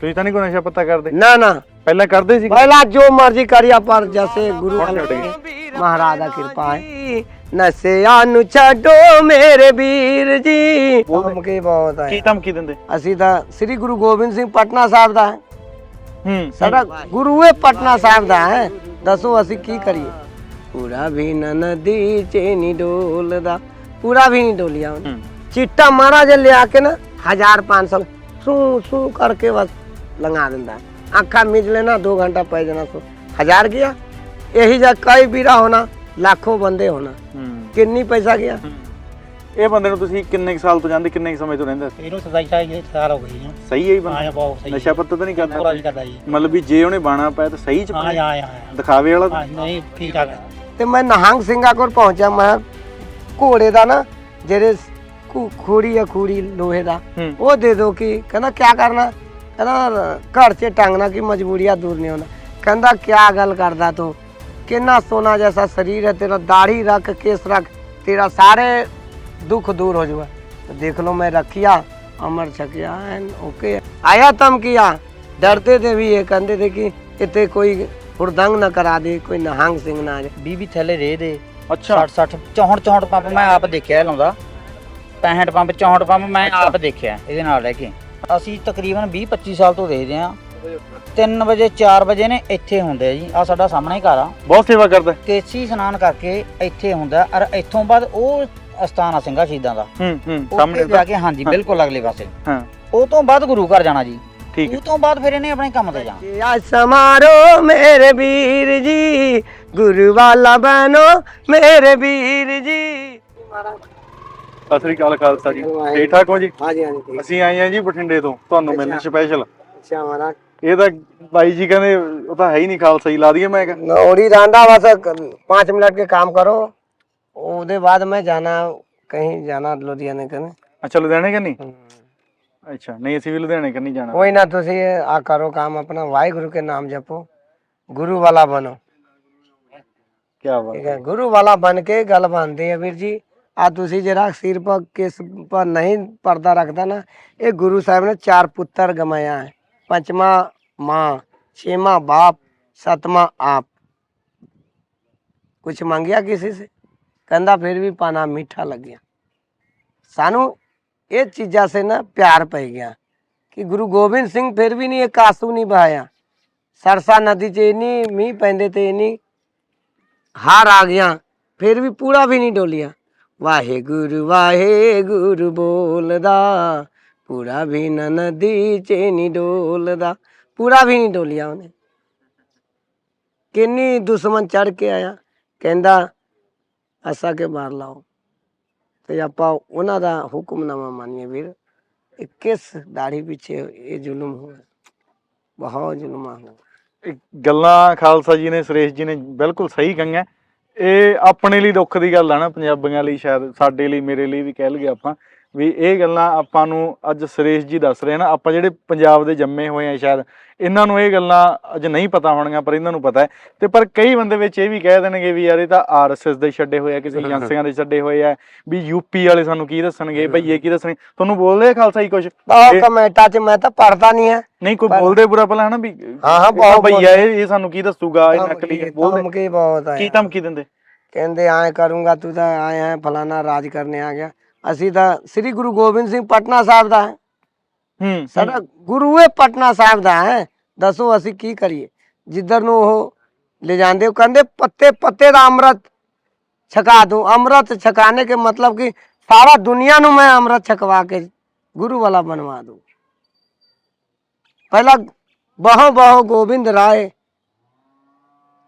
ਤੁਸੀਂ ਤਾਂ ਨਹੀਂ ਕੋਈ ਨਸ਼ਾ ਪੱਤਾ ਕਰਦੇ ना ना ਪਹਿਲਾਂ ਕਰਦੇ ਸੀ पहला जो मर्जी करिया पर जैसे गुरु कौन वाले छड़ महाराज का कृपा है नशा नु छो मेरे वीर जी हमके बहुत ਕੀ है ਧਮਕੀ ਦਿੰਦੇ ਅਸੀਂ ਤਾਂ ਸ੍ਰੀ ਗੁਰੂ ਗੋਬਿੰਦ ਸਿੰਘ ਪਟਨਾ ਸਾਹਿਬ ਦਾ ਹੈ ਹੂੰ ਸਾਡਾ ਗੁਰੂ ਹੈ ਪਟਨਾ ਸਾਹਿਬ ਦਾ ਹੈ ਦੱਸੋ ਅਸੀਂ ਕੀ ਕਰੀਏ ਪੂਰਾ ਵੀ ਨਾ ਨਦੀ ਚ ਨਹੀਂ ਡੋਲਦਾ ਪੂਰਾ ਵੀ ਨਹੀਂ ਡੋਲਿਆ ਉਹਨੇ ਹੂੰ ਚਿੱਟਾ ਮਾਰਾ ਜੇ ਲਿਆ ਕੇ ਨਾ 1500 ਸੂ ਸੂ ਕਰਕੇ ਬਸ ਲੰਗਾ ਦਿੰਦਾ। ਅੱਖਾਂ ਮੀਚ ਲੈਣਾ 2 ਘੰਟਾ ਪੈ ਜਾਣਾ ਸੋ। ਹਜ਼ਾਰ ਗਿਆ। ਇਹੀ ਜਾ ਕਈ ਵੀਰਾ ਹੋਣਾ ਲੱਖੋਂ ਬੰਦੇ ਹੋਣਾ। ਹੂੰ। ਕਿੰਨੀ ਪੈਸਾ ਗਿਆ? ਇਹ ਬੰਦੇ ਨੂੰ ਤੁਸੀਂ ਕਿੰਨੇ ਕੁ ਸਾਲ ਤੋਂ ਜਾਂਦੇ ਕਿੰਨੇ ਕੁ ਸਮੇਂ ਤੋਂ ਰਹਿੰਦੇ? ਸੀ? ਇਹਨੂੰ ਸਦਾਈ ਚਾਹੀਏ ਸਾਲ ਹੋ ਗਈ ਜੀ ਸਹੀ ਹੈ ਹੀ ਬੰਦਾ। ਆਇਆ ਬਹੁਤ ਸਹੀ। ਨਸ਼ਾ ਪੱਤਾ ਤਾਂ ਨਹੀਂ ਪੂਰਾ ਕਰਦਾ ਨਹੀਂ ਕਰਦਾ ਜੀ। ਮਤਲਬ ਵੀ ਜੇ ਉਹਨੇ ਬਾਣਾ ਪਾਇਆ ਤਾਂ ਸਹੀ ਚ ਹਾਂ ਪਾਇਆ? ਹਾਂ ਹਾਂ। ਦਿਖਾਵੇ ਵਾਲਾ? ਹਾਂ ਨਹੀਂ ਠੀਕ ਠਾਕ ਹੈ ਤੇ ਮੈਂ ਨਹੰਗ ਸਿੰਘਾ ਕੋਲ ਪਹੁੰਚਿਆ ਮੈਂ ਘੋੜੇ ਦਾ ਨਾ ਜਿਹੜੇ ਖੂ- ਖੂੜੀ ਆ ਖੂੜੀ ਲੋਹੇ ਦਾ ਹੂੰ। ਉਹ ਦੇ ਦੋ ਕਿ ਕਹਿੰਦਾ ਕਿਆ ਕਰਨਾ? ਇਹਦਾ ਘਰ 'ਚ ਟੰਗਣਾ ਕੀ ਮਜਬੂਰੀਆ ਦੂਰ ਨਹੀਂ ਹੁੰਦਾ। ਕਹਿੰਦਾ ਕਿਆ ਗੱਲ ਕਰਦਾ ਤੂੰ? ਕਿੰਨਾ ਸੋਨਾ ਜੈਸਾ ਸਰੀਰ ਹੈ ਤੇਰਾ ਦਾੜੀ ਰੱਖ ਕੇਸ ਰੱਖ ਤੇਰਾ ਸਾਰੇ ਦੁੱਖ ਦੂਰ ਹੋ ਜੂਗਾ ਦੇਖ ਲਓ ਮੈਂ ਰੱਖਿਆ ਅਮਰ ਛਕਿਆ ਐਨ ਓਕੇ। ਆਇਆ ਤਮ ਕੀਆ ਡਰਦੇ ਤੇ ਵੀ ਇਹ ਕਹਿੰਦੇ ਤੇ ਕਿ ਇੱਥੇ ਕੋਈ ਹੁਰਦੰਗ ਨਾ ਕਰਾ ਦੇ ਕੋਈ ਨਹੰਗ ਸਿੰਘ ਨਾ ਆ ਬੀਬੀ ਥੱਲੇ ਰੇ ਦੇ। ਅੱਛਾ। 60 60 64 64 ਪੰਪ ਮੈਂ ਆਪ ਦੇਖਿਆ ਲਾਉਂਦਾ। 65 ਪੰਪ 64 ਪੰਪ ਮੈਂ ਆਪ ਦੇਖਿਆ ਇਹਦੇ ਨਾਲ ਰਹਿ ਕੇ। ਅਸੀਂ ਤਕਰੀਬਨ 20-25 ਸਾਲ ਤੋਂ ਦੇਖਦੇ ਆ 3 ਵਜੇ 4 ਵਜੇ ਨੇ ਇੱਥੇ ਹੁੰਦੇ ਆ ਜੀ। ਆ ਸਾਡਾ ਸਾਹਮਣੇ ਘਰ ਆ। ਬਹੁਤ ਸੇਵਾ ਕਰਦਾ ਕੇਸੀ ਇਸ਼ਨਾਨ ਕਰਕੇ ਇੱਥੇ ਹੁੰਦਾ ਔਰ ਇੱਥੋਂ ਬਾਅਦ ਉਹ ਅਸਥਾਨ ਆ ਸਿੰਘਾ ਸ਼ਹੀਦਾਂ ਦਾ। ਹੂੰ ਹੂੰ ਸਾਹਮਣੇ ਜਾ ਕੇ ਹਾਂਜੀ ਬਿਲਕੁਲ ਅਗਲੇ ਪਾਸੇ। ਉਹ ਤੋਂ ਬਾਅਦ ਗੁਰੂ ਘਰ ਜਾਣਾ ਜੀ। ਠੀਕ ਉਹ ਤੋਂ ਬਾਅਦ ਫਿਰ ਇਹਨੇ ਆਪਣੇ ਕੰਮ ਤੇ ਜਾਣਾ। ਆ ਸਮਾਰੋ ਮੇਰੇ ਵੀਰ ਜੀ। ਗੁਰੂ ਵਾਲਾ ਬਨੋ ਮੇਰੇ ਵੀਰ ਜੀ। ਸਤਿ ਸ੍ਰੀ ਅਕਾਲ ਖਾਲਸਾ ਜੀ। ਠੀਕ ਠਾਕ ਹੋ ਜੀ? ਹਾਂਜੀ ਹਾਂਜੀ ਅਸੀਂ ਆਏ ਆਂ ਜੀ ਬਠਿੰਡੇ ਤੋਂ ਤੁਹਾਨੂੰ ਮਿਲਣ ਸਪੈਸ਼ਲ ਅੱਛਾ ਇਹ ਤਾਂ ਬਾਈ ਜੀ ਕਹਿੰਦੇ ਉਹ ਤਾਂ ਹੈ ਹੀ ਨਹੀਂ ਖਾਲਸਾ ਜੀ ਲਾ ਦਈਏ ਮੈਂ ਕਹਿੰਦਾ ਨੌੜੀ ਰਾਂਦਾ ਬਸ 5 ਮਿनट के काम करो ਉਹਦੇ ਬਾਅਦ ਮੈਂ ਜਾਣਾ ਕਹੀਂ ਜਾਣਾ ਲੁਧਿਆਣੇ ਕਨੇ ਅੱਛਾ ਲੁਧਿਆਣੇ ਕਨੀ? ਅੱਛਾ ਨਹੀਂ ਅਸੀਂ ਵੀ ਲੁਧਿਆਣੇ ਕਨੀ ਜਾਣਾ। ਕੋਈ ਨਾ ਤੁਸੀਂ ਆ ਕਰੋ ਕੰਮ ਆਪਣਾ ਵਾਹਿਗੁਰੂ ਕੇ ਨਾਮ ਜਪੋ। ਗੁਰੂ ਵਾਲਾ ਬਣੋ। ਕੀ ਬਾਤ ਹੈ ਗੁਰੂ ਵਾਲਾ ਬਣ ਕੇ ਗੱਲ ਬੰਦੇ ਆ ਵੀਰ ਜੀ। ਆ ਤੁਸੀਂ ਜਿਹੜਾ ਸਿਰ ਪਰ ਕਿਸ ਪਰ ਨਹੀਂ ਪਰਦਾ ਰੱਖਦਾ ਨਾ, ਇਹ ਗੁਰੂ ਸਾਹਿਬ ਨੇ ਚਾਰ ਪੁੱਤਰ ਗਮਾਇਆ ਹੈ। ਪੰਜਵਾਂ ਮਾਂ, ਛੇਵਾਂ ਬਾਪ, ਸਤਵਾਂ ਆਪ। ਕੁਛ ਮੰਗਿਆ ਕਿਸੇ ਸੇ? ਕਹਿੰਦਾ ਫਿਰ ਵੀ ਪਾਣਾ ਮਿੱਠਾ ਲੱਗਿਆ। ਸਾਨੂੰ ਇਹ ਚੀਜ਼ਾਂ ਸੇ ਨਾ ਪਿਆਰ ਪੈ ਗਿਆ ਕਿ ਗੁਰੂ ਗੋਬਿੰਦ ਸਿੰਘ ਫਿਰ ਵੀ ਨਹੀਂ ਇੱਕ ਆਸੂ ਨਹੀਂ ਬਹਾਇਆ। ਸਰਸਾ ਨਦੀ 'ਚ ਇੰਨੀ ਮੀਂਹ ਪੈਂਦੇ ਤੇ ਇੰਨੀ ਹਾਰ ਆ ਗਿਆ, ਫਿਰ ਵੀ ਪੂਰਾ ਵੀ ਨਹੀਂ ਡੋਲਿਆ। ਵਾਹਿਗੁਰੂ ਵਾਹਿਗੁਰੂ ਬੋਲਦਾ। ਪੂਰਾ ਵੀ ਨਾ ਨਦੀ ਚ ਨਹੀਂ ਡੋਲਦਾ। ਪੂਰਾ ਵੀ ਨਹੀਂ ਡੋਲਿਆ ਉਹਨੇ। ਕਿੰਨੀ ਦੁਸ਼ਮਣ ਚੜ ਕੇ ਆਇਆ। ਕਹਿੰਦਾ, ਅਸਾ ਕੇ ਮਾਰ ਲਾਓ। ਤੇ ਆਪਾਂ ਉਹਨਾਂ ਦਾ ਹੁਕਮਨਾਮਾ ਮੰਨੀਏ ਵੀਰ। ਇਹ ਕਿਸ ਦਾੜੀ ਪਿੱਛੇ ਇਹ ਜ਼ੁਲਮ ਹੋਇਆ। ਬਹੁਤ ਜ਼ੁਲਮਾਂ ਹੋਇਆ। ਇਹ ਗੱਲਾਂ ਖਾਲਸਾ ਜੀ ਨੇ, ਸੁਰੇਸ਼ ਜੀ ਨੇ ਬਿਲਕੁਲ ਸਹੀ ਕਹੀਆਂ। ਇਹ ਆਪਣੇ ਲਈ ਦੁੱਖ ਦੀ ਗੱਲ ਆ ਨਾ, ਪੰਜਾਬੀਆਂ ਲਈ ਸ਼ਾਇਦ ਸਾਡੇ ਲਈ, ਮੇਰੇ ਲਈ ਵੀ ਕਹਿ ਲਈਏ ਆਪਾਂ। ਵੀ ਇਹ ਗੱਲਾਂ ਆਪਾਂ ਨੂੰ ਅੱਜ ਸੁਰੇਸ਼ ਜੀ ਦੱਸ ਰਹੇ ਆ ਨਾ ਆਪਾਂ ਜਿਹੜੇ ਪੰਜਾਬ ਦੇ ਜੰਮੇ ਹੋਏ ਆ ਸ਼ਾਇਦ ਇਹਨਾਂ ਨੂੰ ਇਹ ਗੱਲਾਂ ਅੱਜ ਨਹੀਂ ਪਤਾ ਹੋਣਗੀਆਂ ਪਰ ਇਹਨਾਂ ਨੂੰ ਪਤਾ ਹੈ। ਤੇ ਪਰ ਕਈ ਬੰਦੇ ਵਿੱਚ ਇਹ ਵੀ ਕਹਿ ਦੇਣਗੇ ਵੀ ਯਾਰ ਇਹ ਤਾਂ ਆਰਐਸਐਸ ਦੇ ਛੱਡੇ ਹੋਏ ਆ ਕਿਸੇ ਏਜੰਸੀਆਂ ਦੇ ਛੱਡੇ ਹੋਏ ਆ ਵੀ ਯੂਪੀ ਵਾਲੇ ਸਾਨੂੰ ਕੀ ਦੱਸਣਗੇ ਭਈਏ ਕੀ ਦੱਸਣਗੇ? ਤੁਹਾਨੂੰ ਬੋਲਦੇ ਆ ਖਾਲਸਾ ਜੀ ਕੁਝ ਬਹੁਤ ਕਮੈਂਟਾਂ 'ਚ ਮੈਂ ਤਾਂ ਪੜਦਾ ਨਹੀਂ ਹੈ ਨਹੀਂ ਕੋਈ ਬੋਲਦੇ ਬੁਰਾ ਭਲਾ ਹਨਾ ਵੀ ਹਾਂ, ਹਾਂ, ਇਹ ਬਹੁਤ ਭਈਆ ਇਹ ਇਹ ਸਾਨੂੰ ਕੀ ਦੱਸੂਗਾ? ਇਹ ਨਕਲੀ ਹੈ ਬੋਲਦੇ। ਧਮਕੀ ਬਹੁਤ ਕੀ ਹੈ ਧਮਕੀ ਦਿੰਦੇ? ਕਹਿੰਦੇ ਐ ਕਰੂੰਗਾ ਤੂੰ ਤਾਂ ਆਏ ਹੈ ਫਲਾਣਾ ਰਾਜ ਕਰਨੇ ਆ ਗਿਆ। ਅਸੀਂ ਤਾਂ ਸ੍ਰੀ ਗੁਰੂ ਗੋਬਿੰਦ ਸਿੰਘ ਪਟਨਾ ਸਾਹਿਬ ਦਾ ਹੈ ਹੂੰ ਸਾਡਾ ਗੁਰੂ ਹੈ ਪਟਨਾ ਸਾਹਿਬ ਦਾ ਹੈ ਦੱਸੋ ਅਸੀਂ ਕੀ ਕਰੀਏ ਜਿੱਧਰ ਨੂੰ ਉਹ ਲੈ ਜਾਂਦੇ ਉਹ ਕਹਿੰਦੇ ਪੱਤੇ ਪੱਤੇ ਦਾ ਅੰਮ੍ਰਿਤ ਛਕਾ ਦੂੰ ਅੰਮ੍ਰਿਤ ਛਕਾਣੇ ਕੇ मतलब कि ਸਾਰਾ ਦੁਨੀਆ ਨੂੰ ਮੈਂ ਅੰਮ੍ਰਿਤ ਛਕਵਾ ਕੇ ਗੁਰੂ ਵਾਲਾ ਬਣਵਾ ਦੂੰ ਪਹਿਲਾ ਬਹੁ ਬਹੁ ਗੋਬਿੰਦ ਰਾਏ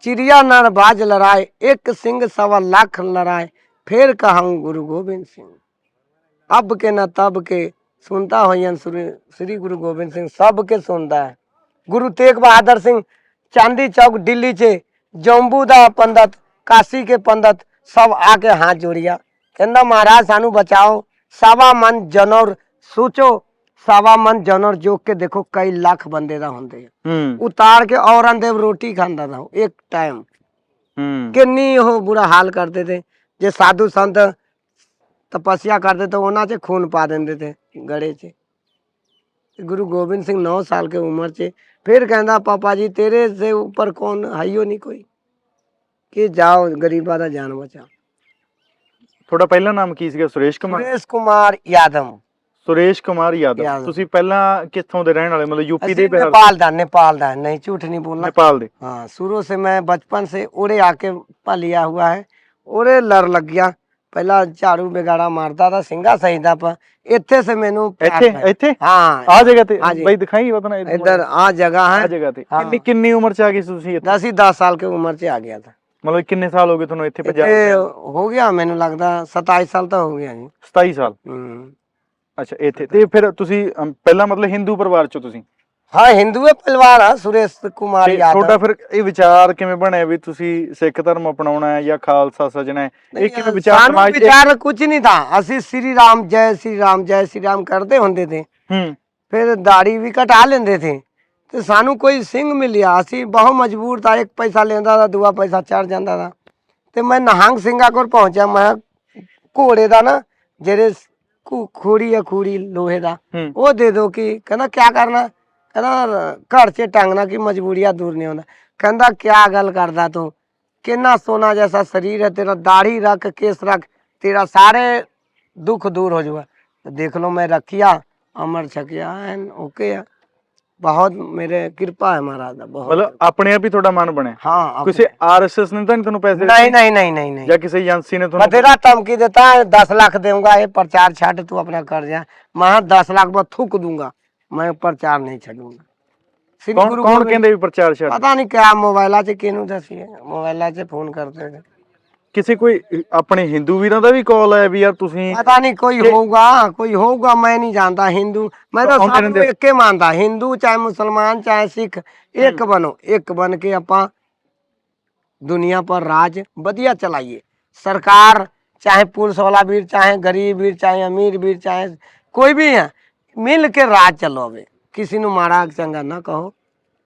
चिड़िया नर बाज लड़ाए एक सिंह सवा लाख लड़ाए फिर कहूँ गुरु गोविंद सिंह ਅਬ ਕੇ ਨਾ ਤਬ ਕੇ ਸੁਣਤਾ ਹੋਈਆਂ ਸ੍ਰੀ ਗੁਰੂ ਗੋਬਿੰਦ ਸਿੰਘ ਸਭ ਕੇ ਸੁਣਦਾ ਹੈ। ਗੁਰੂ ਤੇਗ ਬਹਾਦਰ ਸਿੰਘ ਚਾਂਦੀ ਚੌਕ ਦਿੱਲੀ 'ਚ ਜੰਬੂ ਦਾ ਪੰਡਤ ਕਾਸੀ ਕੇ ਪੰਡਤ ਸਭ ਆ ਕੇ ਹੱਥ ਜੋੜਿਆ। ਕਹਿੰਦਾ ਮਹਾਰਾਜ ਸਾਨੂੰ ਬਚਾਓ ਸਵਾ ਮਨ ਜਨਰ ਸੋਚੋ ਸਵਾ ਮਨ ਜਨਰ ਜੋਕ ਕੇ ਦੇਖੋ ਕਈ ਲੱਖ ਬੰਦੇ ਦਾ ਹੁੰਦੇ ਹੂੰ। ਉਤਾਰ ਕੇ ਔਰੰਗਜ਼ੇਬ ਰੋਟੀ ਖਾਂਦਾ ਦਾ ਇੱਕ ਟਾਈਮ ਕਿੰਨੀ ਉਹ ਬੁਰਾ ਹਾਲ ਕਰਦੇ ਤੇ ਜੇ ਸਾਧੂ ਸੰਤ ਤਪੱਸਿਆ ਕਰਦੇ ਤਾਂ ਉਹਨਾਂ 'ਚ ਖੂਨ ਪਾ ਦਿੰਦੇ ਤੇ ਗੜੇ 'ਚ ਗੁਰੂ ਗੋਬਿੰਦ ਸਿੰਘ 9 ਸਾਲ ਕੇ ਉਮਰ 'ਚ ਫਿਰ ਕਹਿੰਦਾ ਪਾਪਾ ਜੀ ਤੇਰੇ ਸੇ ਉੱਪਰ ਕੌਣ ਹਾਈਓ ਨਹੀਂ ਕੋਈ ਕਿ ਜਾਓ ਗਰੀਬਾਂ ਦਾ ਜਾਨ ਬਚਾ ਤੁਹਾਡਾ ਪਹਿਲਾ ਨਾਮ ਕੀ ਸੀਗਾ ਸੁਰੇਸ਼ ਕੁਮਾਰ ਸੁਰੇਸ਼ ਕੁਮਾਰ ਯਾਦਵ ਸੁਰੇਸ਼ ਕੁਮਾਰ ਯਾਦਵ ਯਾਦਵ। ਤੁਸੀਂ ਪਹਿਲਾਂ ਕਿੱਥੋਂ ਦੇ ਰਹਿਣ ਵਾਲੇ ਮਤਲਬ ਯੂਪੀ ਦੇ ਅਸੀਂ ਬਿਹਾਰ नेपाल दा नेपाल दा नहीं झूठ नहीं बोलना नेपाल ਦੇ हाँ शुरू से मैं बचपन से उड़े आके पलिया हुआ है उड़े लड़ लग गया ਪਹਿਲਾਂ ਝਾੜੂ ਬਿਗਾੜਾ ਮਾਰਦਾ ਤਾਂ ਸਿੰਘਾ ਸਹੀਦਾ ਪ ਇੱਥੇ ਸੇ ਮੈਨੂੰ ਇੱਥੇ? ਇੱਥੇ? ਹਾਂ। ਆ ਜਗ੍ਹਾ ਤੇ? ਬਈ ਦਿਖਾਈ ਉਹਦਾ ਨਾ ਇੱਧਰ ਆ ਜਗ੍ਹਾ ਆ ਜਗ੍ਹਾ ਤੇ। ਕਿੰਨੀ ਕਿੰਨੀ ਉਮਰ ਚ ਆ ਗਈ ਸੀ ਤੁਸੀਂ ਇੱਥੇ? ਦਸ 10 ਸਾਲ ਕੇ ਉਮਰ 'ਚ ਆ ਗਿਆ ਤਾਂ। ਮਤਲਬ ਕਿੰਨੇ ਸਾਲ ਹੋ ਗਏ ਤੁਹਾਨੂੰ ਇੱਥੇ ਪੰਜਾਬ ਇੱਥੇ ਹੋ ਗਿਆ ਮੈਨੂੰ ਲੱਗਦਾ 27 ਸਾਲ ਤਾਂ ਹੋ ਗਿਆ ਜੀ। 27 ਸਾਲ। ਹੂੰ। ਅੱਛਾ ਇੱਥੇ ਤੇ। ਫਿਰ ਤੁਸੀਂ ਪਹਿਲਾਂ ਮਤਲਬ ਹਿੰਦੂ ਪਰਿਵਾਰ ਚ ਤੁਸੀਂ? ਹਾਂ ਹਿੰਦੂ ਹੈ ਪਰਿਵਾਰ ਆ ਸੁਰੇਸ਼ ਕੁਮਾਰ ਤੇ ਤੁਹਾਡਾ ਯਾਦਵ ਫਿਰ ਇਹ ਵਿਚਾਰ ਕਿਵੇਂ ਬਣਿਆ ਵੀ ਤੁਸੀਂ ਸਿੱਖ ਧਰਮ ਅਪਣਾਉਣਾ ਹੈ ਜਾਂ ਖਾਲਸਾ ਸਜਣਾ ਹੈ? ਇਹ ਕਿਵੇਂ ਵਿਚਾਰ ਸਮਾਜ 'ਚ- ਵਿਚਾਰ ਕੁਝ ਨਹੀਂ ਥਾ। ਅਸੀਂ ਸ੍ਰੀ ਰਾਮ ਜੈ ਸ੍ਰੀ ਰਾਮ ਜੈ ਸ੍ਰੀ ਰਾਮ ਕਰਦੇ ਹੁੰਦੇ ਤੇ ਹੂੰ। ਫਿਰ ਦਾੜੀ ਵੀ ਕਟਾ ਲੈਂਦੇ ਥੇ ਤੇ ਸਾਨੂੰ ਕੋਈ ਸਿੰਘ ਮਿਲਿਆ। ਅਸੀਂ ਬਹੁਤ ਮਜਬੂਰ ਤਾਂ ਇੱਕ ਪੈਸਾ ਲੈਂਦਾ ਤਾਂ ਦੂਆ ਪੈਸਾ ਚੜ ਜਾਂਦਾ ਤਾਂ ਤੇ ਮੈਂ ਨਹੰਗ ਸਿੰਘਾਂ ਕੋਲ ਪਹੁੰਚਿਆ। ਮੈਂ ਘੋੜੇ ਦਾ ਨਾ ਜਿਹੜੇ ਖੂੜੀ ਆ ਖੂੜੀ ਲੋਹੇ ਦਾ ਉਹ ਦੇ ਦੋ ਕਿ ਕਹਿੰਦਾ ਕਿਆ ਕਰਨਾ? ਕਹਿੰਦਾ ਘਰ 'ਚ ਟੰਗਣਾ ਕਿ ਮਜਬੂਰੀਆ ਦੂਰ ਨਹੀਂ ਹੁੰਦਾ। ਕਹਿੰਦਾ ਕਿਆ ਗੱਲ ਕਰਦਾ ਤੂੰ? ਕਿੰਨਾ ਸੋਨਾ ਜੈਸਾ ਸਰੀਰ ਹੈ ਤੇਰਾ ਦਾੜੀ ਰੱਖ ਕੇਸ ਰੱਖ ਤੇਰਾ ਸਾਰੇ ਦੁੱਖ ਦੂਰ ਹੋ ਜਾਊਗਾ। ਦੇਖ ਲਓ ਮੈਂ ਰੱਖਿਆ ਅਮਰ ਛਕਿਆ ਐਨ ਓਕੇ ਆ। ਬਹੁਤ ਮੇਰੇ ਕਿਰਪਾ ਹੈ ਮਹਾਰਾਜ ਦਾ ਬਹੁਤ ਮਤਲਬ ਆਪਣੇ ਆਪ ਹੀ ਤੁਹਾਡਾ ਮਨ ਬਣਿਆ? ਹਾਂ ਕਿਸੇ ਆਰਐਸਐਸ ਨੇ ਤਾਂ ਤੁਹਾਨੂੰ ਪੈਸੇ ਨਹੀਂ ਨਹੀਂ ਨਹੀਂ ਨਹੀਂ ਨਹੀਂ। ਜਾਂ ਕਿਸੇ ਏਜੰਸੀ ਨੇ ਤੁਹਾਨੂੰ ਬਥੇਰਾ ਧਮਕੀ ਦਿੱਤਾ 10 ਲੱਖ ਦੇਊਂਗਾ ਇਹ ਪ੍ਰਚਾਰ ਛੱਡ ਤੂੰ ਆਪਣਾ ਕਰ ਜਾ ਮੈਂ ਕਿਹਾ 10 ਲੱਖ ਮੈਂ ਥੁੱਕ ਦੂੰਗਾ। ਮੈਂ ਪ੍ਰਚਾਰ ਨਹੀਂ ਛੱਡੂੰਗਾ। ਕੌਣ ਕੌਣ ਕਹਿੰਦੇ ਵੀ ਪ੍ਰਚਾਰ ਛੱਡ? ਪਤਾ ਨਹੀਂ ਕਿਆ ਮੋਬਾਈਲਾਂ 'ਚ ਕਿਹਨੂੰ ਦੱਸੀਏ। ਮੋਬਾਈਲਾਂ 'ਚ ਫੋਨ ਕਰਦੇ ਨੇ। ਕਿਸੇ ਕੋਈ ਆਪਣੇ ਹਿੰਦੂ ਵੀਰਾਂ ਦਾ ਵੀ ਕਾਲ ਆਇਆ ਵੀ ਯਾਰ ਤੁਸੀਂ ਪਤਾ ਨਹੀਂ ਕੋਈ ਹੋਊਗਾ ਕੋਈ ਹੋਊਗਾ ਮੈਂ ਨਹੀਂ ਜਾਣਦਾ ਹਿੰਦੂ। ਮੈਂ ਤਾਂ ਸਭ ਨੂੰ ਇੱਕੇ ਮੰਨਦਾ ਹਿੰਦੂ ਚਾਹੇ ਮੁਸਲਮਾਨ ਚਾਹੇ ਸਿੱਖ ਇੱਕ ਬਣੋ ਇੱਕ ਬਣ ਕੇ ਆਪਾਂ ਦੁਨੀਆ ਪਰ ਰਾਜ ਵਧੀਆ ਚਲਾਈਏ। ਸਰਕਾਰ ਚਾਹੇ ਪੁਲਿਸ ਵਾਲਾ ਵੀਰ ਚਾਹੇ ਗਰੀਬ ਵੀਰ ਚਾਹੇ ਅਮੀਰ ਵੀਰ ਚਾਹੇ ਕੋਈ ਵੀ ਹੈ ਮਿਲ ਕੇ ਰਾਜ ਚਲਾਵੇ। ਕਿਸੇ ਨੂੰ ਮਾੜਾ ਚੰਗਾ ਨਾ ਕਹੋ।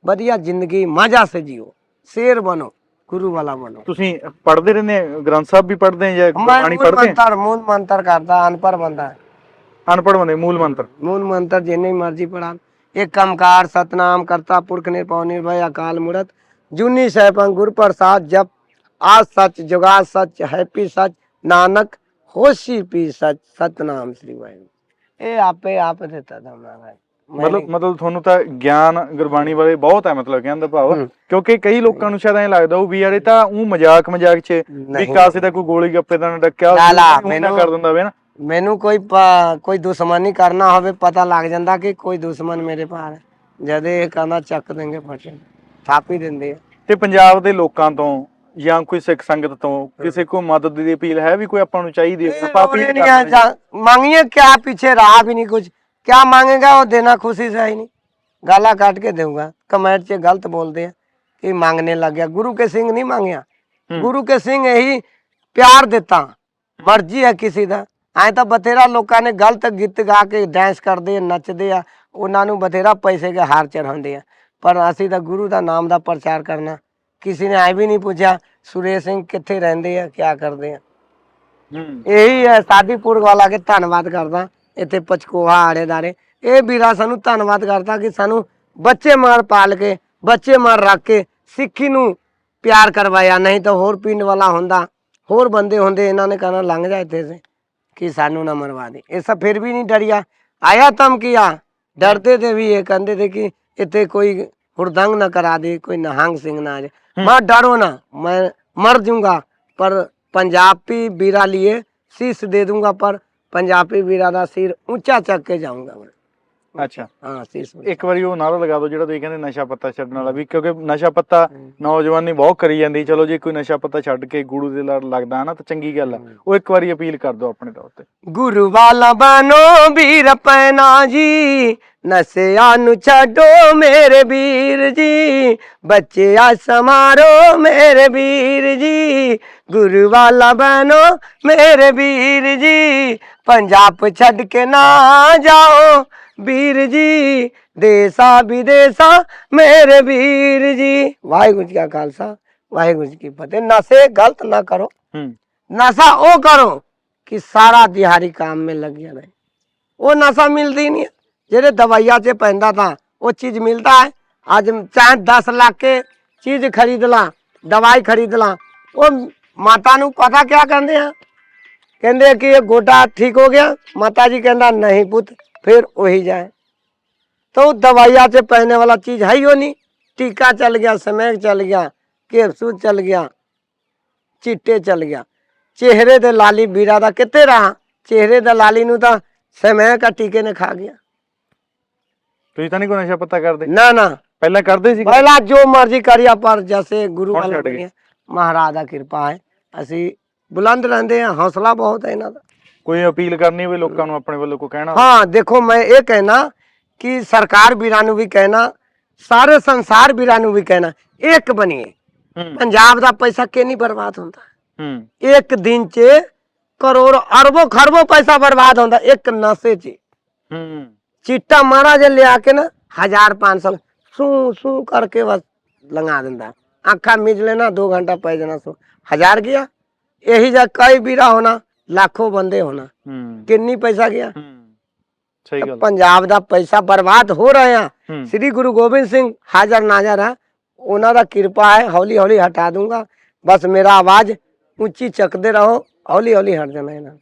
ਵਧੀਆ ਜ਼ਿੰਦਗੀ ਮਜ਼ਾ ਸੇ ਜੀਓ। ਸ਼ੇਰ ਬਣੋ ਗੁਰੂ ਵਾਲਾ ਬਣੋ। ਤੁਸੀਂ ਪੜ੍ਹਦੇ ਰਹਿੰਦੇ ਗ੍ਰੰਥ ਸਾਹਿਬ ਵੀ ਪੜ੍ਹਦੇ ਆ ਜਾਂ ਬਾਣੀ ਪੜ੍ਹਦੇ ਆ ਮੰਤਰ ਮੂਲ ਮੰਤਰ ਕਰਦਾ ਅਨਪੜ ਬੰਦਾ। ਅਨਪੜ ਬੰਦੇ ਮੂਲ ਮੰਤਰ। ਮੂਲ ਮੰਤਰ ਜਿੰਨੇ ਮਰਜ਼ੀ ਪੜਾਂ ਇਹ ਕੰਮਕਾਰ ਸਤਨਾਮ ਕਰਤਾ ਪੁਰਖ ਨਿਰਭਉ ਨਿਰਭੈ ਅਕਾਲ ਮੂਰਤ। ਜੁਨੀ ਸਹਿਬੰ ਗੁਰ ਪ੍ਰਸਾਦ ਜਪ। ਆਜ ਸੱਚ ਜੁਗਾ ਸੱਚ ਹੈਪੀ ਸੱਚ ਨਾਨਕ ਹੋਸੀ ਪੀ ਸੱਚ ਸਤਨਾਮ ਸ੍ਰੀ ਵਾਹਿਗੁਰੂ। ਇਹ ਆਪੇ ਆਪ ਦਿੱਤਾ ਦਾ ਮਹਾਰਾਜ ਮੈਂ ਮਤਲਬ ਮਤਲਬ ਤੁਹਾਨੂੰ ਤਾਂ ਗਿਆਨ ਗੁਰਬਾਣੀ ਬਾਰੇ ਬਹੁਤ ਹੈ ਮਤਲਬ ਕਹਿਣ ਦਾ ਭਾਵ। ਕਿਉਂਕਿ ਕਈ ਲੋਕਾਂ ਨੂੰ ਸ਼ਾਇਦ ਐਂ ਲੱਗਦਾ ਉਹ ਵੀ ਯਾਰ ਇਹ ਤਾਂ ਉਹ ਮਜ਼ਾਕ ਮਜ਼ਾਕ 'ਚ ਵੀ। ਕਾਸੇ ਦਾ ਕੋਈ ਗੋਲੀ ਗੱਪੇ ਦਾ ਨਾ ਡੱਕਿਆ ਨਾ, ਨਾ, ਨਾ ਮੈਨੂੰ- ਕਰ ਦਿੰਦਾ ਵੇ ਨਾ। ਮੈਨੂੰ ਕੋਈ ਕੋਈ ਦੁਸ਼ਮਣੀ ਕਰਨਾ ਹੋਵੇ ਪਤਾ ਲੱਗ ਜਾਂਦਾ ਕਿ ਕੋਈ ਦੁਸ਼ਮਣ ਮੇਰੇ ਪਾਰ ਹੈ। ਜਦ ਇਹ ਕਹਿੰਦਾ ਚੱਕ ਦੇਂਗੇ ਫਟੇ। ਥਾਪ ਹੀ ਦਿੰਦੇ ਤੇ ਪੰਜਾਬ ਦੇ ਲੋਕਾਂ ਤੋਂ ਜਾਂ ਕੋਈ ਸਿੱਖ ਸੰਗਤ ਤੋਂ ਕਿਸੇ ਕੋ ਮਦਦ ਦੀ ਅਪੀਲ ਹੈ ਵੀ ਕੋਈ ਆਪਾਂ ਨੂੰ ਚਾਹੀਦੀ ਹੈ ਆਪਾਂ अभी appeal नहीं ਕਰ है ਰਹੇ ਹਾਂ। जा- मांगिए क्या पीछे रहा भी नहीं कुछ क्या मांगेगा वो देना खुशी से ही नहीं गाला काट के दूंगा कमेंट से गलत बोलते हैं कि मांगने लग गया गुरु के सिंह नहीं मांगे हम्म। गुरु के सिंह यही प्यार देता ਮਰਜ਼ੀ ਹੈ ਕਿਸੇ ਦਾ ਐ ਤਾਂ ਬਥੇਰਾ ਲੋਕਾਂ ਨੇ ਗਲਤ ਗੀਤ ਗਾ ਕੇ ਡਾਂਸ ਕਰਦੇ ਆ ਨੱਚਦੇ ਆ ਉਹਨਾਂ ਨੂੰ ਬਥੇਰਾ ਪੈਸੇ ਕੇ ਹਾਰ ਚੜਾਉਂਦੇ ਆ ਪਰ ਅਸੀਂ ਤਾਂ ਗੁਰੂ ਦਾ ਨਾਮ ਦਾ ਪ੍ਰਚਾਰ ਕਰਨਾ ਕਿਸੇ ਨੇ ਐ ਵੀ ਨਹੀਂ ਪੁੱਛਿਆ ਸੁਰੇਸ਼ ਸਿੰਘ ਕਿੱਥੇ ਰਹਿੰਦੇ ਆ ਕਿਆ ਕਰਦੇ ਆ। ਹੂੰ। ਇਹੀ ਹੈ ਸਾਦੀਪੁਰ ਵਾਲਾ ਕੇ ਧੰਨਵਾਦ ਕਰਦਾ ਇੱਥੇ ਪਚਕੋਹਾ ਆੜੇਦਾਰੇ ਇਹ ਵੀਰਾ ਸਾਨੂੰ ਧੰਨਵਾਦ ਕਰਦਾ ਕਿ ਸਾਨੂੰ ਬੱਚੇ ਮਾਰ ਪਾਲ ਕੇ ਬੱਚੇ ਮਾਰ ਰੱਖ ਕੇ ਸਿੱਖੀ ਨੂੰ ਪਿਆਰ ਕਰਵਾਇਆ। ਨਹੀਂ ਤਾਂ ਹੋਰ ਪਿੰਡ ਵਾਲਾ ਹੁੰਦਾ ਹੋਰ ਬੰਦੇ ਹੁੰਦੇ ਇਹਨਾਂ ਨੇ ਕਹਿਣਾ ਲੰਘ ਜਾ ਇੱਥੇ ਸੇ ਕਿ ਸਾਨੂੰ ਨਾ ਮਰਵਾ ਦੇ। ਇਹ ਸਭ ਫਿਰ ਵੀ ਨਹੀਂ ਡਰਿਆ। ਆਇਆ ਤਮ ਕੀਆ ਡਰਦੇ ਤੇ ਵੀ ਇਹ ਕਹਿੰਦੇ ਤੇ ਕਿ ਇੱਥੇ ਕੋਈ हुरदंग ना करा दे कोई नहांग सिंह ना आ जाए मत डरो ना मैं मर दूंगा पर पंजाबी बीरा लिए शीश दे दूंगा पर पंजाबी बीरा का सिर ऊंचा चक के जाऊंगा ਅੱਛਾ। ਹਾਂ ਸੀਸ ਇੱਕ ਵਾਰੀ ਉਹ ਨਾਰਾ ਲਗਾ ਦਿਓ ਜਿਹੜਾ ਤੁਸੀਂ ਕਹਿੰਦੇ ਨਸ਼ਾ ਪੱਤਾ ਛੱਡਣ ਵਾਲਾ। ਵੀ ਕਿਉਂਕਿ ਨਸ਼ਾ ਪੱਤਾ ਨੌਜਵਾਨੀ ਬਹੁਤ ਕਰੀ ਜਾਂਦੀ ਚਲੋ ਜੇ ਕੋਈ ਨਸ਼ਾ ਪੱਤਾ ਛੱਡ ਕੇ ਗੁਰੂ ਦੇ ਲੜ ਲੱਗਦਾ ਹੈ ਨਾ ਤਾਂ ਚੰਗੀ ਗੱਲ ਹੈ। ਉਹ ਇੱਕ ਵਾਰੀ ਅਪੀਲ ਕਰ ਦਿਓ ਆਪਣੇ ਤੌਰ ਤੇ। ਗੁਰੂ ਵਾਲਾ ਬਨੋ ਵੀਰ ਪੈਨਾ ਜੀ। ਨਸਿਆਂ ਨੂੰ ਛੱਡੋ ਮੇਰੇ ਵੀਰ ਜੀ। ਬੱਚਿਆ ਸਮਾਰੋ ਮੇਰੇ ਵੀਰ ਜੀ। ਗੁਰੂ ਵਾਲਾ ਬਨੋ ਮੇਰੇ ਵੀਰ ਜੀ। ਪੰਜਾਬ ਛੱਡ ਕੇ ਨਾ ਜਾਓ। ਵੀਰ ਜੀ ਦੇਸਾ ਵਿਦੇਸਾ ਮੇਰੇ ਵੀਰ ਜੀ। ਵਾਹਿਗੁਰੂ ਜੀ ਕਾ ਖਾਲਸਾ ਵਾਹਿਗੁਰੂ ਜੀ ਕੀ ਫਤਿਹ। ਨਸ਼ੇ ਗਲਤ ਨਾ ਕਰੋ। ਨਸ਼ਾ ਉਹ ਕਰੋ ਕਿ ਸਾਰਾ ਦਿਹਾੜੀ ਕੰਮ ਮੇ ਲੱਗਿਆ ਰਹੇ। ਉਹ ਨਸ਼ਾ ਮਿਲਦੀ ਨਹੀਂ। ਜਿਹੜੇ ਦਵਾਈਆਂ 'ਚ ਪੈਂਦਾ ਤਾਂ ਉਹ ਚੀਜ਼ ਮਿਲਦਾ ਹੈ। ਅੱਜ ਚਾਹੇ 10 ਲੱਖ ਕੇ ਚੀਜ਼ ਖਰੀਦ ਲਾਂ ਦਵਾਈ ਖਰੀਦ ਲਾਂ ਉਹ ਮਾਤਾ ਨੂੰ ਪਤਾ ਕਿਆ ਕਹਿੰਦੇ ਆ? ਕਹਿੰਦੇ ਕਿ ਇਹ ਗੋਡਾ ਠੀਕ ਹੋ ਗਿਆ? ਮਾਤਾ ਜੀ ਕਹਿੰਦਾ ਨਹੀਂ ਪੁੱਤ फिर वही जाए तो दवाइया से पहने वाला चीज है ही हो नहीं टीका चल गया समय चल गया कैप्सूल चल गया ਚਿੱਟੇ ਚੱਲ ਗਿਆ ਚਿਹਰੇ ਤੇ ਲਾਲੀ ਵੀਰਾ ਦਾ ਕਿੱਥੇ ਰਹਾ ਚਿਹਰੇ ਦਾ ਲਾਲੀ ਨੂੰ ਤਾਂ ਸਮੇਂ ਕਾ ਟੀਕੇ ਨੇ ਖਾ ਗਿਆ ਤੁਸੀਂ ਤਾਂ ਨਹੀਂ ਕੋਈ ਨਸ਼ਾ ਪੱਤਾ ਕਰਦੇ ਨਾ ਨਾ ਪਹਿਲਾਂ ਕਰਦੇ ਸੀ ਪਹਿਲਾਂ ਜੋ ਮਰਜ਼ੀ ਕਰਿਆ ਪਰ ਜੈਸੇ ਗੁਰੂ ਹੁਣ ਵਾਲਾ ਛੱਡ ਗਏ। ਬਣੇ ਮਹਾਰਾਜ ਦਾ ਕਿਰਪਾ ਹੈ ਅਸੀਂ ਬੁਲੰਦ ਰਹਿੰਦੇ ਹਾਂ ਹੌਸਲਾ ਬਹੁਤ ਹੈ ਇਹਨਾਂ ਦਾ ਕੋਈ ਅਪੀਲ ਕਰਨੀ ਹੋਵੇ ਲੋਕਾਂ ਨੂੰ ਆਪਣੇ ਵੱਲੋਂ ਕੋਈ ਕਹਿਣਾ? ਹਾਂ ਦੇਖੋ ਮੈਂ ਇਹ ਕਹਿਣਾ ਕਿ ਸਰਕਾਰ ਵੀਰਾਂ ਨੂੰ ਵੀ ਕਹਿਣਾ ਸਾਰੇ ਸੰਸਾਰ ਵੀਰਾਂ ਨੂੰ ਵੀ ਕਹਿਣਾ ਇੱਕ ਬਣੀਏ। ਹੂੰ। ਪੰਜਾਬ ਦਾ ਪੈਸਾ ਕਿ ਨਹੀਂ ਬਰਬਾਦ ਹੁੰਦਾ? ਹੂੰ। ਇੱਕ ਦਿਨ 'ਚ ਕਰੋੜ ਅਰਬੋਂ ਖਰਬੋਂ ਪੈਸਾ ਬਰਬਾਦ ਹੁੰਦਾ ਇੱਕ ਨਸ਼ੇ 'ਚ। ਹੂੰ। ਚਿੱਟਾ ਮਾਰਾ ਜੇ ਲਿਆ ਕੇ ਨਾ 1000 ਸੂ ਸੂ ਕਰਕੇ ਬਸ ਲੰਗਾ ਦਿੰਦਾ। ਅੱਖਾਂ ਮੀਚ ਲੈਣਾ 2 ਘੰਟਾ ਪੈ ਜਾਣਾ ਸੋ। ਹਜ਼ਾਰ ਗਿਆ ਇਹੀ ਜਾ ਕਈ ਵੀਰਾ ਹੋਣਾ। ਲੱਖੋਂ ਬੰਦੇ ਹੋਣਾ ਹੂੰ ਕਿੰਨੀ ਪੈਸਾ ਗਿਆ ਹੂੰ ਸਹੀ ਗੱਲ ਪੰਜਾਬ ਦਾ ਪੈਸਾ ਬਰਬਾਦ ਹੋ ਰਿਹਾ ਹੂੰ ਸ੍ਰੀ ਗੁਰੂ ਗੋਬਿੰਦ ਸਿੰਘ ਹਾਜ਼ਰ ਨਾਜ਼ਰ ਹੈ ਉਹਨਾਂ ਦਾ ਕਿਰਪਾ ਹੈ ਹੌਲੀ ਹੌਲੀ ਹਟਾ ਦੂੰਗਾ ਬਸ ਮੇਰਾ ਆਵਾਜ਼ ਉੱਚੀ ਚੱਕਦੇ ਰਹੋ ਹੌਲੀ ਹੌਲੀ ਹਟ ਜਾਣਾ ਇਹਨਾਂ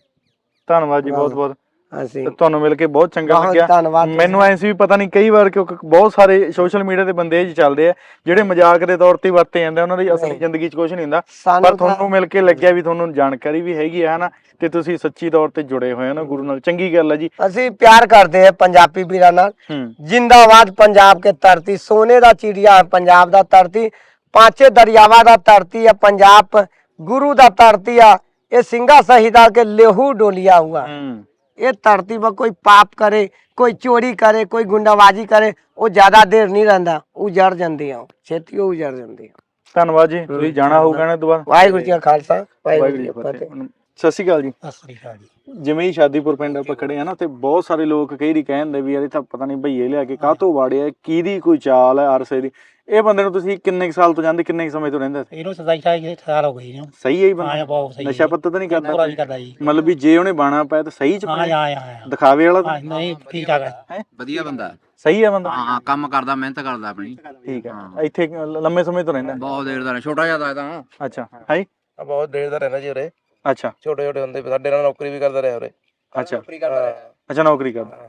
ਧੰਨਵਾਦ ਜੀ ਬਹੁਤ ਬਹੁਤ ਅਸੀਂ ਤੇ ਤੁਹਾਨੂੰ ਮਿਲ ਕੇ ਬਹੁਤ ਚੰਗਾ ਬਹੁਤ ਲੱਗਿਆ। ਧੰਨਵਾਦ ਮੈਨੂੰ ਐਂ ਸੀ ਵੀ ਪਤਾ ਨਹੀਂ ਕਈ ਵਾਰ ਕਿਉਂਕਿ ਬਹੁਤ ਸਾਰੇ ਸੋਸ਼ਲ ਮੀਡੀਆ ਤੇ ਬੰਦੇ ਇਹ ਜਿਹੇ ਚੱਲਦੇ ਆ ਜਿਹੜੇ ਮਜ਼ਾਕ ਦੇ ਤੌਰ ਤੇ ਹੀ ਵਰਤੇ ਜਾਂਦੇ ਆ, ਉਹਨਾਂ ਦੀ ਅਸਲੀ ਨਹੀਂ। ਜ਼ਿੰਦਗੀ 'ਚ ਕੁਝ ਨਹੀਂ ਹੁੰਦਾ। ਪਰ ਸਾਨੂੰ ਤੁਹਾਨੂੰ ਮਿਲ ਕੇ ਲੱਗਿਆ ਵੀ ਤੁਹਾਨੂੰ ਜਾਣਕਾਰੀ ਵੀ ਹੈਗੀ ਆ ਹਨਾ? ਤੇ ਤੁਸੀਂ ਸੱਚੀ ਤੌਰ ਤੇ ਜੁੜੇ ਹੋਏ ਹੋ ਨਾ ਗੁਰੂ ਨਾਲ। ਚੰਗੀ ਗੱਲ ਹੈ ਜੀ। ਅਸੀਂ ਪਿਆਰ ਕਰਦੇ ਹਾਂ ਪੰਜਾਬੀ ਵੀਰਾਂ ਨਾਲ। ਹੂੰ। ਜਿੰਦਾਬਾਦ ਪੰਜਾਬ ਕੇ ਧਰਤੀ ਸੋਨੇ ਦਾ ਚਿੜੀਆ ਹੈ ਪੰਜਾਬ ਦਾ ਧਰਤੀ ਪਾਂਚੇ ਦਰਿਆਵਾਂ ਦਾ ਧਰਤੀ ਹੈ ਪੰਜਾਬ ਗੁਰੂ ਦਾ ਧਰਤੀ ਆ ਇਹ ਸਿੰਘਾ ਸ਼ਹੀਦਾ ਕੇ ਲਹੂ ਡੋਲਿਆ ਹੁआ ਹੂੰ। એ ધરતીમાં કોઈ પાપ કરે કોઈ ચોરી કરે કોઈ ਗੁੰਡਾਵਾਜੀ ਕਰੇ ਉਹ ਜ਼ਿਆਦਾ ਦੇਰ ਨਹੀਂ ਰਹਿੰਦਾ ਉਹ ਜੜ ਜਾਂਦੇ ਆ ਛੇਤੀ ਉਹ ਜੜ ਜਾਂਦੇ ਧੰਨਵਾਦ ਜੀ ਤੁਸੀਂ ਜਾਣਾ ਹੋਊਗਾ ਨਾ ਦੁਬਾਰਾ ਵਾਹਿਗੁਰੂ ਜੀ ਕਾ ਖਾਲਸਾ ਵਾਹਿਗੁਰੂ ਜੀ ਕੀ ਫਤਿਹ। ਸਤਿ ਸ਼੍ਰੀ ਅਕਾਲ ਜੀ। ਸਤਿ ਸ਼੍ਰੀ ਅਕਾਲ ਜੀ। ਜਿਵੇਂ ਹੀ ਸ਼ਾਦੀਪੁਰ ਪਿੰਡ ਆਪਾਂ ਖੜੇ ਆ ਨਾ ਤੇ ਬਹੁਤ ਸਾਰੇ ਲੋਕ ਕਈ ਰੀ ਕਹਿੰਦੇ ਵੀ ਇਹ ਤਾਂ ਪਤਾ ਨਹੀਂ ਭਈਏ ਲਿਆ ਕੇ ਕਾਹ ਤੋਂ ਵਾੜਿਆ ਕੀ ਦੀ ਕੋਈ ਚਾਲ ਹੈ ਅਰਸੇ ਦੀ? ਇਹ ਬੰਦੇ ਨੂੰ ਤੁਸੀਂ ਕਿੰਨੇ ਕੁ ਸਾਲ ਤੋਂ ਜਾਂਦੇ ਕਿੰਨੇ ਕੁ ਸਮੇਂ ਤੋਂ ਰਹਿੰਦੇ? ਇੱਥੇ? ਇਹਨੂੰ ਸਦਾਈ ਸਾਈ ਸਾਲ ਹੋ ਗਈ ਜੀ ਸਹੀ ਹੈ ਹੀ ਹਾਂ ਬੰਦਾ। ਇਹ ਬਹੁਤ ਸਹੀ ਨਸ਼ਾ ਪੱਤਾ ਤਾਂ ਨਹੀਂ ਪੂਰਾ ਕਰਦਾ ਨਹੀਂ ਕਰਦਾ ਜੀ। ਮਤਲਬ ਵੀ ਜੇ ਉਹਨੇ ਬਾਣਾ ਪਾਇਆ ਤਾਂ ਸਹੀ ਚ ਹਾਂ ਪਾਇਆ। ਹਾਂ ਹਾਂ ਦਿਖਾਵੇ ਵਾਲਾ ਤਾਂ। ਹਾਂ ਨਹੀਂ ਠੀਕ ਠਾਕ ਹੈ। ਵਧੀਆ ਬੰਦਾ। ਸਹੀ ਹੈ ਬੰਦਾ। ਹਾਂ ਕੰਮ ਕਰਦਾ ਮਿਹਨਤ ਕਰਦਾ ਆਪਣੀ। ਠੀਕ ਹੈ। ਇੱਥੇ ਲ- ਲੰਮੇ ਸਮੇਂ ਤੋਂ ਰਹਿੰਦਾ। ਬਹੁਤ ਦੇਰ ਦਾ ਛੋਟਾ ਜਿਹਾ ਦਾ ਤਾਂ। ਅੱਛਾ। ਹੈ ਆ ਬਹੁਤ ਦੇਰ ਦਾ ਰਹਿੰਦਾ ਜੀ ਉਰੇ। ਅੱਛਾ। ਛੋਟੇ ਛੋਟੇ ਹੁੰਦੇ ਸਾਡੇ ਨਾਲ ਨੌਕਰੀ ਵੀ ਕਰਦਾ ਰਿਹਾ ਉਰੇ। ਅੱਛਾ। ਅੱਛਾ ਨੌਕਰੀ ਕਰਦਾ।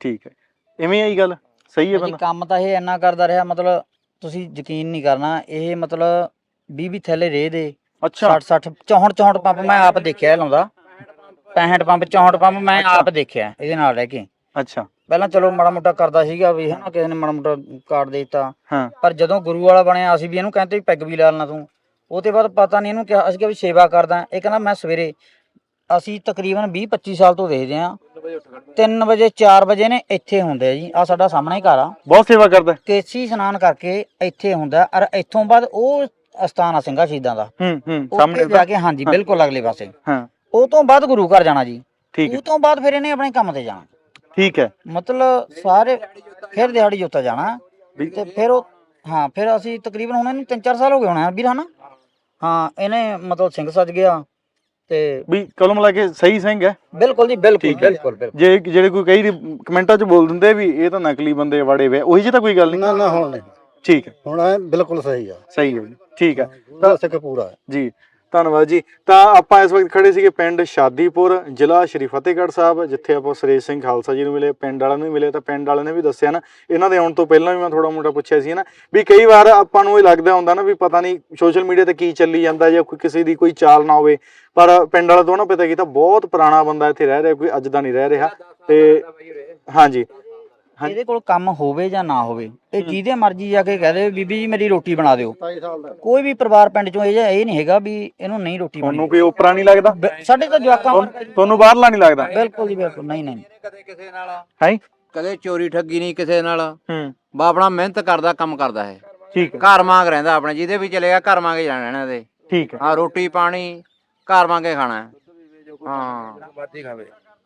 ਠੀਕ ਹੈ। ਇਵੇਂ ਆਈ ਗੱਲ। ਸਹੀ ਹੈ ਜੀ ਬੰਦਾ। ਕੰਮ ਤਾਂ ਇਹ ਇੰਨਾ ਕਰਦਾ ਰਿਹਾ ਮਤਲਬ ਤੁਸੀਂ ਯਕੀਨ ਨਹੀਂ ਕਰਨਾ ਇਹ ਮਤਲਬ 20 20 ਥੈਲੇ ਰੇ ਦੇ। ਅੱਛਾ। 60 60 64 64 ਪੰਪ ਮੈਂ ਆਪ ਦੇਖਿਆ ਇਹ ਲਾਉਂਦਾ। 65 ਪੰਪ 64 ਪੰਪ ਮੈਂ ਆਪ ਦੇਖਿਆ ਇਹਦੇ ਨਾਲ ਰਹਿ ਕੇ। ਅੱਛਾ। ਪਹਿਲਾਂ ਚਲੋ ਮਾੜਾ ਮੋਟਾ ਕਰਦਾ ਸੀਗਾ ਵੀ ਹਨਾ ਕਿਸੇ ਨੇ ਮਾੜਾ ਮੋਟਾ ਕਾਰਡ ਦੇ ਦਿੱਤਾ। ਹਾਂ। ਪਰ ਜਦੋਂ ਗੁਰੂ ਵਾਲਾ ਬਣਿਆ ਅਸੀਂ ਵੀ ਇਹਨੂੰ ਕਹਿੰਦੇ ਪੈਗ ਵੀ ਲਾ ਲੈਣਾ ਤੂੰ। ਉਹ ਤੇ ਬਾਅਦ ਪਤਾ ਨਹੀਂ ਇਹਨੂੰ ਕਿਹਾ ਅਸੀਂ ਕਿਹਾ ਵੀ ਸੇਵਾ ਕਰਦਾ। ਇਹ ਕਹਿੰਦਾ ਮੈਂ ਸਵੇਰੇ ਅਸੀਂ ਤਕਰੀਬਨ 20 25 ਸਾਲ ਤੋਂ ਦੇਖਦੇ ਆ 3 ਵਜੇ 4 ਵਜੇ ਨੇ ਇੱਥੇ ਹੁੰਦੇ ਆ ਜੀ। ਆ ਸਾਡਾ ਸਾਹਮਣੇ ਹੀ ਘਰ ਆ। ਬਹੁਤ ਸੇਵਾ ਕਰਦਾ। ਕੇਸੀ ਇਸ਼ਨਾਨ ਕਰਕੇ ਇੱਥੇ ਹੁੰਦਾ ਔਰ ਇੱਥੋਂ ਬਾਅਦ ਉਹ ਅਸਥਾਨ ਆ ਸਿੰਘਾਂ ਸ਼ਹੀਦਾਂ ਦਾ। ਹੂੰ ਹੂੰ ਸਾਹਮਣੇ ਜਾ ਕੇ ਹਾਂਜੀ। ਬਿਲਕੁਲ ਅਗਲੇ ਪਾਸੇ। ਹਾਂ। ਉਹ ਤੋਂ ਬਾਅਦ ਗੁਰੂ ਘਰ ਜਾਣਾ ਜੀ। ਠੀਕ ਹੈ। ਉਹ ਤੋਂ ਬਾਅਦ ਫਿਰ ਇਹਨੇ ਆਪਣੇ ਕੰਮ ਤੇ ਜਾਣਾ। ਠੀਕ ਹੈ। ਮਤਲਬ ਸਾਰੇ ਫਿਰ ਦਿਹਾੜੀ ਜੋਤਾ ਜਾਣਾ। ਤੇ ਫਿਰ ਉਹ ਹਾਂ ਫਿਰ ਅਸੀਂ ਤਕਰੀਬਨ ਹੁਣ ਇਹਨੂੰ 3-4 ਸਾਲ ਹੋ ਗਏ ਹੋਣੇ ਆ। ਵੀਰ ਹਨਾ? ਹਾਂ ਇਹਨੇ ਮਤਲਬ ਸਿੰਘ ਸੱਜ ਗਿਆ। ਤੇ ਵੀ ਕਲਮ ਲਾ ਕੇ ਸਹੀ ਸਿੰਘ ਹੈ। ਬਿਲਕੁਲ ਜੀ ਬਿਲਕੁਲ ਠੀਕ ਹੈ। ਬਿਲਕੁਲ ਬਿਲਕੁਲ। ਜੇ ਜਿਹੜੇ ਕੋਈ ਕਈ ਕਮੈਂਟਾਂ 'ਚ ਬੋਲ ਦਿੰਦੇ ਵੀ ਇਹ ਤਾਂ ਨਕਲੀ ਬੰਦੇ ਵੜੇ ਵੇ ਉਹੀ ਜੀ ਤਾਂ ਕੋਈ ਗੱਲ ਨਹੀਂ। ਨਾ ਨਾ ਹੁਣ ਨਹੀਂ। ਠੀਕ ਹੈ। ਹੁਣ ਐ ਬਿਲਕੁਲ ਸਹੀ ਆ। ਸਹੀ ਹੈ ਜੀ। ਠੀਕ ਹੈ। ਪੂਰਾ ਸਿੱਖ ਪੂਰਾ ਹੈ। ਜੀ। ਧੰਨਵਾਦ ਜੀ। ਤਾਂ ਆਪਾਂ ਇਸ ਵਕਤ ਖੜੇ ਸੀਗੇ ਪਿੰਡ ਸ਼ਾਦੀਪੁਰ ਜ਼ਿਲ੍ਹਾ ਸ਼੍ਰੀ ਫਤਿਹਗੜ੍ਹ ਸਾਹਿਬ ਜਿੱਥੇ ਆਪਾਂ ਸੁਰੇਸ਼ ਸਿੰਘ ਖਾਲਸਾ ਜੀ ਨੂੰ ਮਿਲੇ ਪਿੰਡ ਵਾਲਿਆਂ ਨੂੰ ਵੀ ਮਿਲੇ। ਤਾਂ ਪਿੰਡ ਵਾਲਿਆਂ ਨੇ ਵੀ ਦੱਸਿਆ ਨਾ ਇਹਨਾਂ ਦੇ ਆਉਣ ਤੋਂ ਪਹਿਲਾਂ ਵੀ ਮੈਂ ਥੋੜਾ ਮੋਟਾ ਪੁੱਛਿਆ ਸੀ ਨਾ ਵੀ ਕਈ ਵਾਰ ਆਪਾਂ ਨੂੰ ਇਹ ਲੱਗਦਾ ਹੁੰਦਾ ਨਾ ਵੀ ਪਤਾ ਨਹੀਂ ਸੋਸ਼ਲ ਮੀਡੀਆ ਤੇ ਕੀ ਚੱਲੀ ਜਾਂਦਾ ਜਾਂ ਕੋਈ ਕਿਸੇ ਦੀ ਕੋਈ ਚਾਲ ਨਾ ਹੋਵੇ। ਪਰ ਪਿੰਡ ਵਾਲਾ ਤੋਂ ਨਾ ਪਤਾ ਕੀਤਾ ਬਹੁਤ ਪੁਰਾਣਾ ਬੰਦਾ ਇੱਥੇ ਰਹਿ ਰਿਹਾ ਕੋਈ ਅੱਜ ਦਾ ਨਹੀਂ ਰਹਿ ਰਿਹਾ। ਤੇ ਹਾਂਜੀ। ਇਹਦੇ ਕੋਲ ਕੰਮ ਹੋਵੇ ਜਾਂ ਨਾ ਹੋਵੇ ਇਹ ਜਿਹਦੇ ਮਰਜ਼ੀ ਜਾ ਕੇ ਕਹਦੇ ਬੀਬੀ ਜੀ ਮੇਰੀ ਰੋਟੀ ਬਣਾ ਦਿਓ। 27 ਸਾਲ ਦਾ। ਕੋਈ ਵੀ ਪਰਿਵਾਰ ਪਿੰਡ ਚੋਂ ਇਹ ਜਿਹਾ ਇਹ ਨਹੀਂ ਹੈਗਾ ਵੀ ਇਹਨੂੰ ਨਹੀਂ ਰੋਟੀ ਤੁਹਾਨੂੰ ਕੋਈ ਉਪਰਾ ਨਹੀਂ ਲੱਗਦਾ? ਸਾਡੇ ਤਾਂ ਜਵਾਕਾਂ ਤੁਹਾਨੂੰ- ਤੁਹਾਨੂੰ ਬਾਹਰਲਾ ਨਹੀਂ ਲੱਗਦਾ? ਬਿਲਕੁਲ ਜੀ ਬਿਲਕੁਲ। ਨਹੀਂ ਨਹੀਂ ਕਦੇ ਕਿਸੇ ਨਾਲ ਹੈ? ਕਦੇ ਚੋਰੀ ਠੱਗੀ ਨਹੀਂ ਕਿਸੇ ਨਾਲ। ਹੂੰ। ਬਾ ਆਪਣਾ ਮਿਹਨਤ ਕਰਦਾ ਕੰਮ ਕਰਦਾ ਹੈ ਠੀਕ ਹੈ। ਘਰ ਮੰਗ ਰਹਿੰਦਾ ਆਪਣੇ ਜਿਹਦੇ ਵੀ ਚਲੇਗਾ ਘਰ ਮੰਗੇ ਜਾਣਾ ਇਹਨਾਂ ਦੇ। ਠੀਕ ਹੈ। ਹਾਂ ਰੋਟੀ ਪਾਣੀ ਘਰ ਮੰਗੇ ਖਾਣਾ। ਹੈ। ਹਾਂ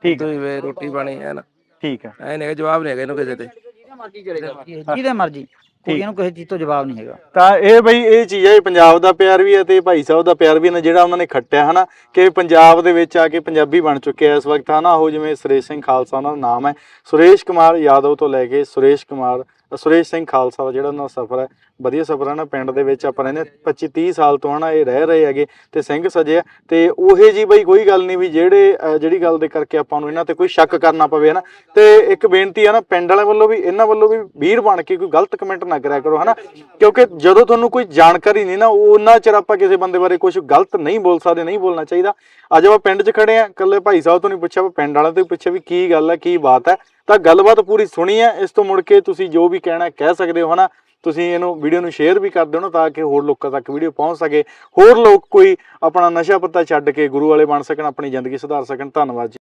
ਠੀਕ ਹੈ। ਵੇ ਰੋਟੀ ਪਾਣੀ ਹੈ ਨਾ। ਠੀਕ ਹੈ ਐ ਨਹੀਂ ਜਵਾਬ ਨਹੀਂ ਹੈਗਾ ਇਹਨੂੰ ਕਿਸੇ ਤੇ। ਜਿਹਦੇ ਮਰਜ਼ੀ ਚਲੇ ਜਾਓ ਜਿਹਦੇ ਮਰਜ਼ੀ ਕੋਈ ਇਹਨੂੰ ਕਿਸੇ ਚੀਜ਼ ਤੋਂ ਜਵਾਬ ਨਹੀਂ ਹੈਗਾ। ਤਾਂ ਇਹ ਬਈ ਇਹ ਚੀਜ਼ ਹੈ ਇਹ ਪੰਜਾਬ ਦਾ ਪਿਆਰ ਵੀ ਹੈ ਤੇ ਭਾਈ ਸਾਹਿਬ ਦਾ ਪਿਆਰ ਵੀ ਹੈ ਜਿਹੜਾ ਉਹਨਾਂ ਨੇ ਖੱਟਿਆ ਹਨਾ? ਕਿ ਪੰਜਾਬ ਦੇ ਵਿੱਚ ਆ ਕੇ ਪੰਜਾਬੀ ਬਣ ਚੁੱਕੇ ਆ ਇਸ ਵਕਤ ਹਨਾ? ਉਹ ਜਿਵੇਂ ਸੁਰੇਸ਼ ਸਿੰਘ ਖਾਲਸਾ ਉਹਨਾਂ ਦਾ ਨਾਮ ਹੈ। ਸੁਰੇਸ਼ ਕੁਮਾਰ ਯਾਦਵ ਤੋਂ ਲੈ ਕੇ ਸੁਰੇਸ਼ ਕੁਮਾਰ ਸੁਰੇਸ਼ ਸਿੰਘ ਖਾਲਸਾ ਦਾ ਜਿਹੜਾ ਉਹਨਾਂ ਦਾ ਸਫ਼ਰ ਹੈ, ਵਧੀਆ ਸਫ਼ਰ ਹੈ ਨਾ, ਪਿੰਡ ਦੇ ਵਿੱਚ ਆਪਾਂ ਰਹਿੰਦੇ 25 30 ਸਾਲ ਤੋਂ ਹਨਾ ਇਹ ਰਹਿ ਰਹੇ ਹੈਗੇ ਤੇ ਸਿੰਘ ਸਜੇ ਆ, ਤੇ ਉਹੇ ਜੀ ਬਈ ਕੋਈ ਗੱਲ ਨਹੀਂ ਵੀ ਜਿਹੜੇ ਜਿਹੜੀ ਗੱਲ ਦੇ ਕਰਕੇ ਆਪਾਂ ਨੂੰ ਇਹਨਾਂ ਤੇ ਕੋਈ ਸ਼ੱਕ ਕਰਨਾ ਪਵੇ ਹਨਾ, ਤੇ ਇੱਕ ਬੇਨਤੀ ਹੈ ਨਾ, ਪਿੰਡ ਵਾਲਿਆਂ ਵੱਲੋਂ ਵੀ, ਇਹਨਾਂ ਵੱਲੋਂ ਵੀ ਵੀਰ ਬਣ ਕੇ ਕੋਈ ਗਲਤ ਕਮੈਂਟ ਨਾ ਕਰਿਆ ਕਰੋ ਹਨਾ, ਕਿਉਂਕਿ ਜਦੋਂ ਤੁਹਾਨੂੰ ਕੋਈ ਜਾਣਕਾਰੀ ਨਹੀਂ ਨਾ ਉਹਨਾਂ ਚਿਰ ਆਪਾਂ ਕਿਸੇ ਬੰਦੇ ਬਾਰੇ ਕੁਝ ਗਲਤ ਨਹੀਂ ਬੋਲ ਸਕਦੇ, ਨਹੀਂ ਬੋਲਣਾ ਚਾਹੀਦਾ। ਅੱਜ ਆਪਾਂ ਪਿੰਡ 'ਚ ਖੜੇ ਆ, ਇਕੱਲੇ ਭਾਈ ਸਾਹਿਬ ਤੋਂ ਨਹੀਂ ਪੁੱਛਿਆ, ਆਪਾਂ ਪਿੰਡ ਵਾਲਿਆਂ ਤੋਂ ਹੀ ਪੁੱਛਿਆ ਵੀ ਕੀ ਗੱਲ ਹੈ, ਕੀ ਬਾਤ ਹੈ। ਤਾਂ ਗੱਲਬਾਤ ਪੂਰੀ ਸੁਣੀ ਹੈ। ਇਸ ਤੋਂ ਮੁੜ ਕੇ ਤੁਸੀਂ ਜੋ ਵੀ ਕਹਿਣਾ ਕਹਿ ਸਕਦੇ ਹੋ ਹਨਾ। ਤੁਸੀਂ ਇਹਨੂੰ ਵੀਡੀਓ ਨੂੰ ਸ਼ੇਅਰ ਵੀ ਕਰ ਦਿਓ ਤਾਂ ਕਿ ਹੋਰ ਲੋਕਾਂ ਤੱਕ ਵੀਡੀਓ ਪਹੁੰਚ ਸਕੇ। ਹੋਰ ਲੋਕ ਕੋਈ ਆਪਣਾ ਨਸ਼ਾ ਪੱਤਾ ਛੱਡ ਕੇ ਗੁਰੂ ਵਾਲੇ ਬਣ ਸਕਣ, ਆਪਣੀ ਜ਼ਿੰਦਗੀ ਸੁਧਾਰ ਸਕਣ। ਧੰਨਵਾਦ ਜੀ।